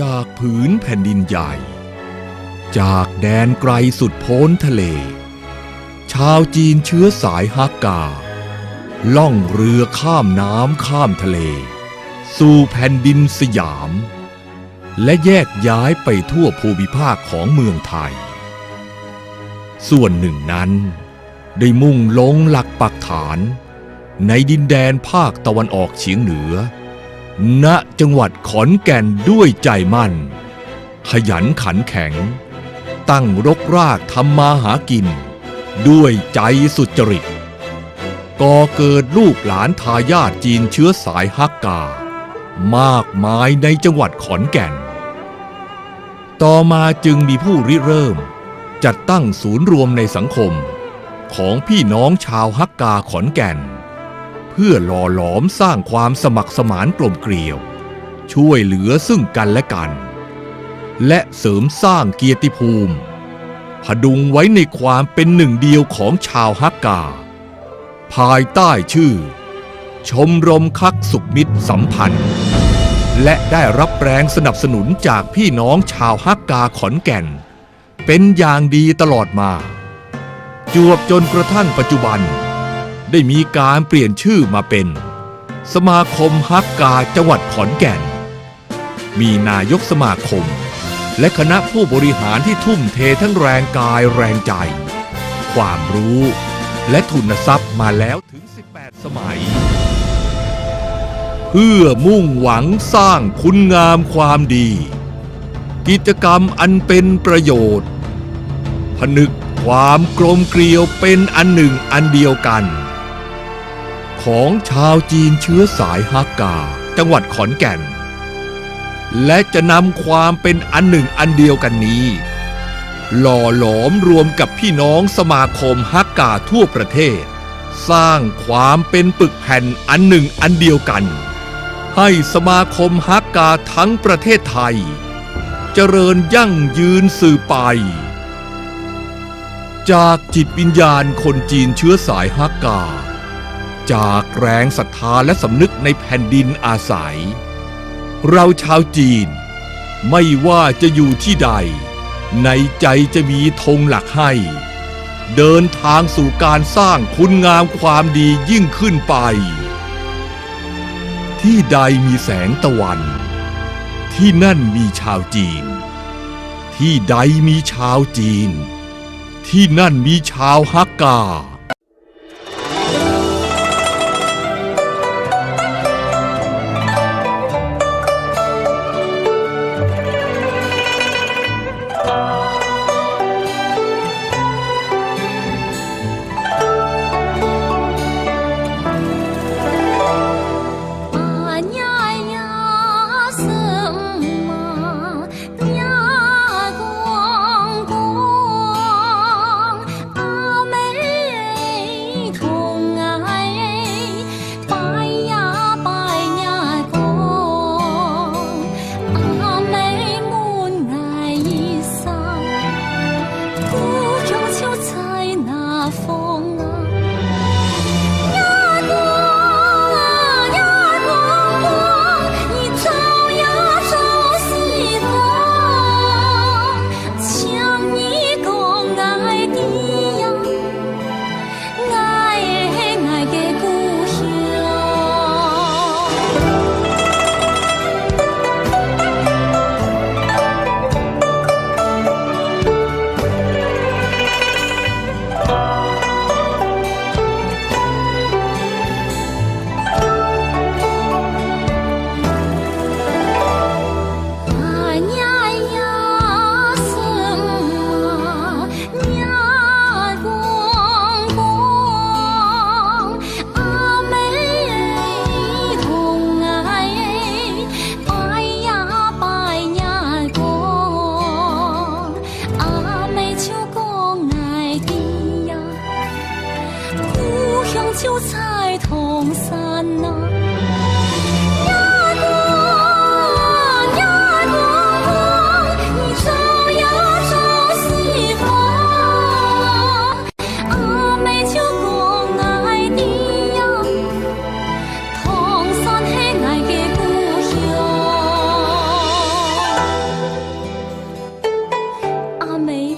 จากผืนแผ่นดินใหญ่ จากแดนไกลสุดโพ้นทะเล ชาวจีนเชื้อสายฮักกา ล่องเรือข้ามน้ำข้ามทะเล สู่แผ่นดินสยาม และแยกย้ายไปทั่วภูมิภาคของเมืองไทย ส่วนหนึ่งนั้น ได้มุ่งลงหลักปักฐาน ในดินแดนภาคตะวันออกเฉียงเหนือ ณจังหวัดขอนแก่นด้วยใจมั่น ขยันขันแข็ง ตั้งรกรากทำมาหากิน ด้วยใจสุจริตก่อเกิดลูกหลานทายาทจีนเชื้อสายฮักกา มากมายในจังหวัดขอนแก่น ต่อมาจึงมีผู้ริเริ่ม จัดตั้งศูนย์รวมในสังคม ของพี่น้องชาวฮักกาขอนแก่น เพื่อหล่อหลอมสร้างความสมัครสมานกลมเกลียว ช่วยเหลือซึ่งกันและกัน และเสริมสร้างเกียรติภูมิ พดุงไว้ในความเป็นหนึ่งเดียวของชาวฮักกา ภายใต้ชื่อ ชมรมคักสุขมิตรสัมพันธ์ และได้รับแรงสนับสนุนจากพี่น้องชาวฮักกาขอนแก่น เป็นอย่างดีตลอดมา จวบจนกระทั่งปัจจุบัน ได้มีการเปลี่ยนชื่อมาเป็น สมาคมฮักกาจังหวัดขอนแก่น มีนายกสมาคม และคณะผู้บริหารที่ทุ่มเททั้งแรงกายแรงใจ ความรู้และทุนทรัพย์มาแล้วถึง 18 สมัย เพื่อมุ่งหวังสร้างคุณงามความดี กิจกรรมอันเป็นประโยชน์ ผนึกความกลมเกลียวเป็นอันหนึ่งอันเดียวกัน ของชาวจีนเชื้อสายฮักกา จังหวัดขอนแก่น และจะนำความเป็นอันหนึ่งอันเดียวกันนี้ หล่อหลอมรวมกับพี่น้องสมาคมฮักกาทั่วประเทศ สร้างความเป็นปึกแผ่นอันหนึ่งอันเดียวกัน ให้สมาคมฮักกาทั้งประเทศไทย เจริญยั่งยืนสืบไปจากจิตวิญญาณคนจีนเชื้อสายฮักกา จากแรงศรัทธาและสำนึกในแผ่นดินอาศัย เราชาวจีน ไม่ว่าจะอยู่ที่ใด ในใจจะมีธงหลักให้ เดินทางสู่การสร้างคุณงามความดียิ่งขึ้นไป ที่ใดมีแสงตะวัน ที่นั่นมีชาวจีน ที่ใดมีชาวจีน ที่นั่นมีชาวฮักกา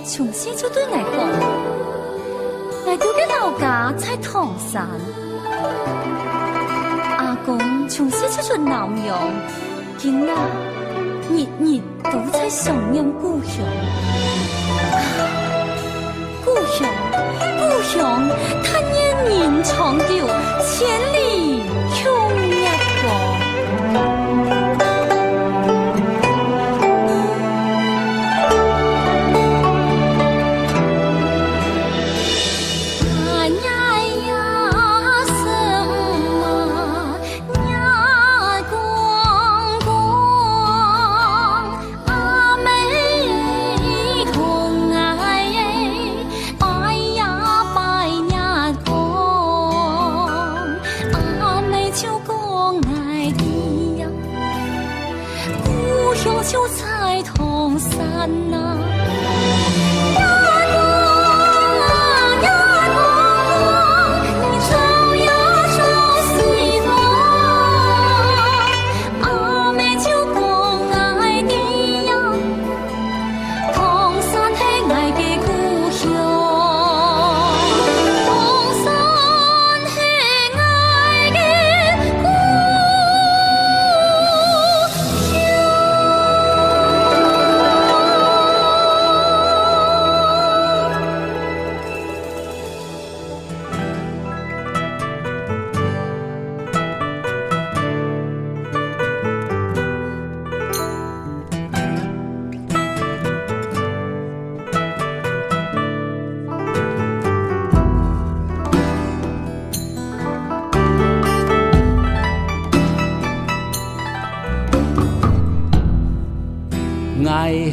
从小就对外讲，外祖家老家在唐山，阿公从小就在南洋，囡仔日日都在想念故乡，故乡故乡，他年年长久千里。就在同三那。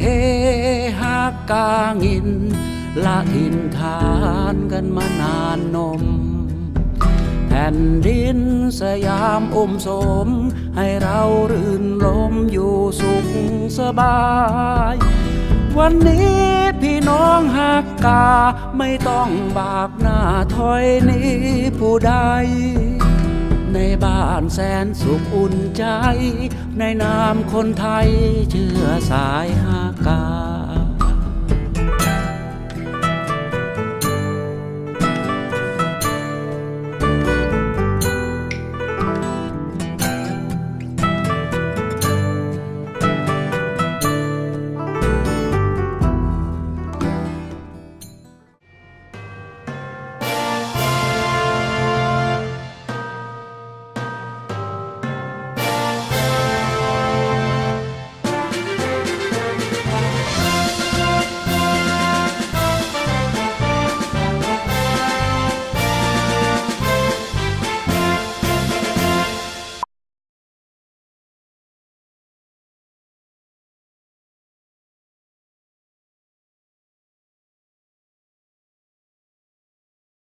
เฮฮักกางิน ละทินทานกันมานานนม แผ่นดินสยามอมสม ให้เรารื่นรมอยู่สุขสบาย วันนี้พี่น้องหักกา ไม่ต้องบากหน้าถอยหนี้ผู้ใด ในบ้านแสนสุขอุ่นใจ ในนามคนไทยเชื่อสายหากา